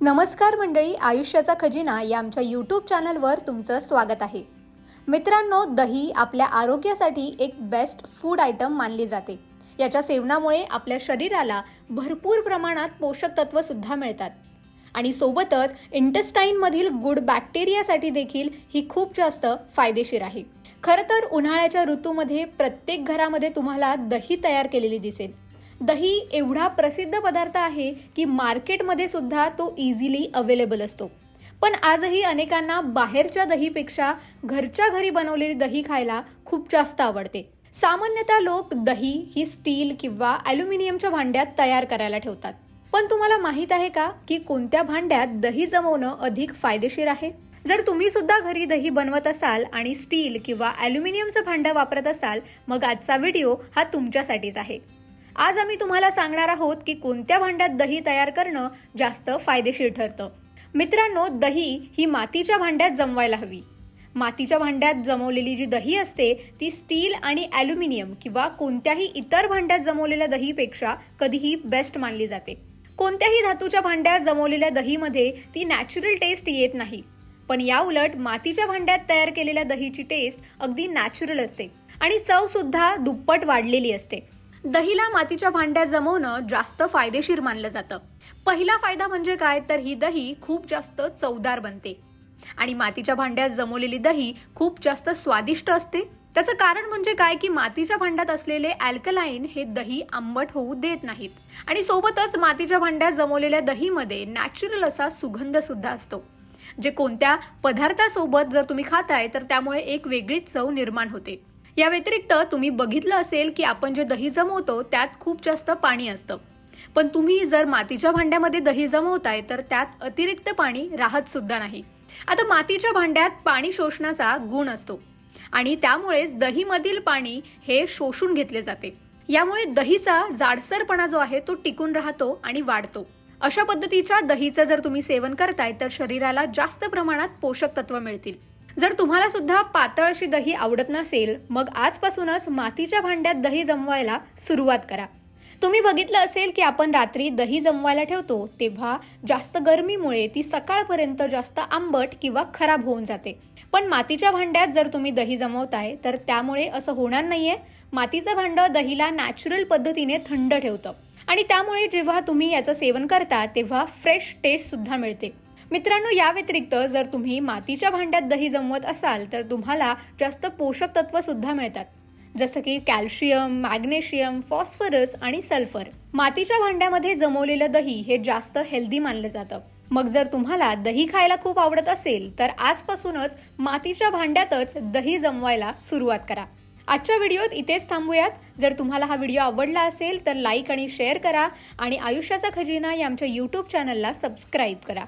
नमस्कार मंडळी आयुष्याचा खजिना या आमच्या यूट्यूब चॅनलवर तुमचं स्वागत आहे. मित्रांनो दही आपल्या आरोग्यासाठी एक बेस्ट फूड आयटम मानली जाते. याच्या सेवनामुळे आपल्या शरीराला भरपूर प्रमाणात पोषक तत्वसुद्धा मिळतात. आणि सोबतच इंटेस्टाईनमधील गुड बॅक्टेरियासाठी देखील ही खूप जास्त फायदेशीर आहे. खरं तर उन्हाळ्याच्या ऋतूमध्ये प्रत्येक घरामध्ये तुम्हाला दही तयार केलेली दिसेल. दही एवढा प्रसिद्ध पदार्थ आहे की मार्केटमध्ये सुद्धा तो इझिली अवेलेबल असतो. पण आजही अनेकांना बाहेरच्या दहीपेक्षा घरच्या घरी बनवलेली दही खायला खूप जास्त आवडते. सामान्यतः लोक दही ही स्टील किंवा ॲल्युमिनियमच्या भांड्यात तयार करायला ठेवतात. पण तुम्हाला माहीत आहे का की कोणत्या भांड्यात दही जमवणं अधिक फायदेशीर आहे? जर तुम्ही सुद्धा घरी दही बनवत असाल आणि स्टील किंवा ॲल्युमिनियमचं भांडं वापरत असाल मग आजचा व्हिडिओ हा तुमच्यासाठीच आहे. आज आम्ही तुम्हाला सांगणार आहोत की कोणत्या भांड्यात दही तयार करणं जास्त फायदेशीर ठरतं. मित्रांनो दही ही मातीच्या भांड्यात जमवायला हवी. मातीच्या भांड्यात जमवलेली जी दही असते ती स्टील आणि ॲल्युमिनियम किंवा कोणत्याही इतर भांड्यात जमवलेल्या दहीपेक्षा कधीही बेस्ट मानली जाते. कोणत्याही धातूच्या भांड्यात जमवलेल्या दहीमध्ये ती नॅचरल टेस्ट येत नाही. पण या उलट मातीच्या भांड्यात तयार केलेल्या दहीची टेस्ट अगदी नॅचरल असते. आणि चव सुद्धा दुप्पट वाढलेली असते. दहीला मातीच्या भांड्यात जमवणं जास्त फायदेशीर मानलं जातं. पहिला फायदा म्हणजे काय? तर ही दही खूप जास्त चवदार बनते. आणि मातीच्या भांड्यात जमवलेली दही खूप जास्त स्वादिष्ट असते. त्याचं कारण म्हणजे काय? की मातीच्या भांड्यात असलेले अल्कलाईन हे दही आंबट होऊ देत नाहीत. आणि सोबतच मातीच्या भांड्यात जमवलेल्या दहीमध्ये नॅचरल असा सुगंध सुद्धा असतो. जे कोणत्या पदार्थासोबत जर तुम्ही खाताय तर त्यामुळे एक वेगळीच चव निर्माण होते. या व्यतिरिक्त तुम्ही बघितलं असेल की आपण जे दही जमवतो त्यात खूप जास्त पाणी असतं. पण तुम्ही जर मातीच्या भांड्यामध्ये दही जमवताय तर त्यात अतिरिक्त पाणी राहत सुद्धा नाही. आता मातीच्या भांड्यात पाणी शोषणाचा गुण असतो. आणि त्यामुळेच दहीमधील पाणी हे शोषून घेतले जाते. यामुळे दहीचा जाडसरपणा जो आहे तो टिकून राहतो आणि वाढतो. अशा पद्धतीच्या दहीचं जर तुम्ही सेवन करताय तर शरीराला जास्त प्रमाणात पोषक तत्व मिळतील. जर तुम्हाला सुद्धा पातळ अशी दही आवडत नसेल मग आजपासूनच मातीच्या भांड्यात दही जमवायला सुरुवात करा. तुम्ही बघितलं असेल की आपण रात्री दही जमवायला ठेवतो तेव्हा जास्त गरमीमुळे ती सकाळपर्यंत जास्त आंबट किंवा खराब होऊन जाते. पण मातीच्या भांड्यात जर तुम्ही दही जमवताय तर त्यामुळे असं होणार नाहीये. मातीचं भांडं दहीला नॅचरल पद्धतीने थंड ठेवतं. आणि त्यामुळे जेव्हा तुम्ही याचं सेवन करता तेव्हा फ्रेश टेस्ट सुद्धा मिळते. मित्रांनो या व्यतिरिक्त जर तुम्ही मातीच्या भांड्यात दही जमवत असाल तर तुम्हाला जास्त पोषक तत्व सुद्धा मिळतात. जसं की कॅल्शियम मॅग्नेशियम फॉस्फरस आणि सल्फर. मातीच्या भांड्यामध्ये जमवलेलं दही हे जास्त हेल्दी मानलं जातं. मग जर तुम्हाला दही खायला खूप आवडत असेल तर आजपासूनच मातीच्या भांड्यातच दही जमवायला सुरुवात करा. आजच्या व्हिडिओत इथेच थांबूयात. जर तुम्हाला हा व्हिडिओ आवडला असेल तर लाईक आणि शेअर करा आणि आयुष्याचा खजिना या आमच्या यूट्यूब चॅनलला सबस्क्राईब करा.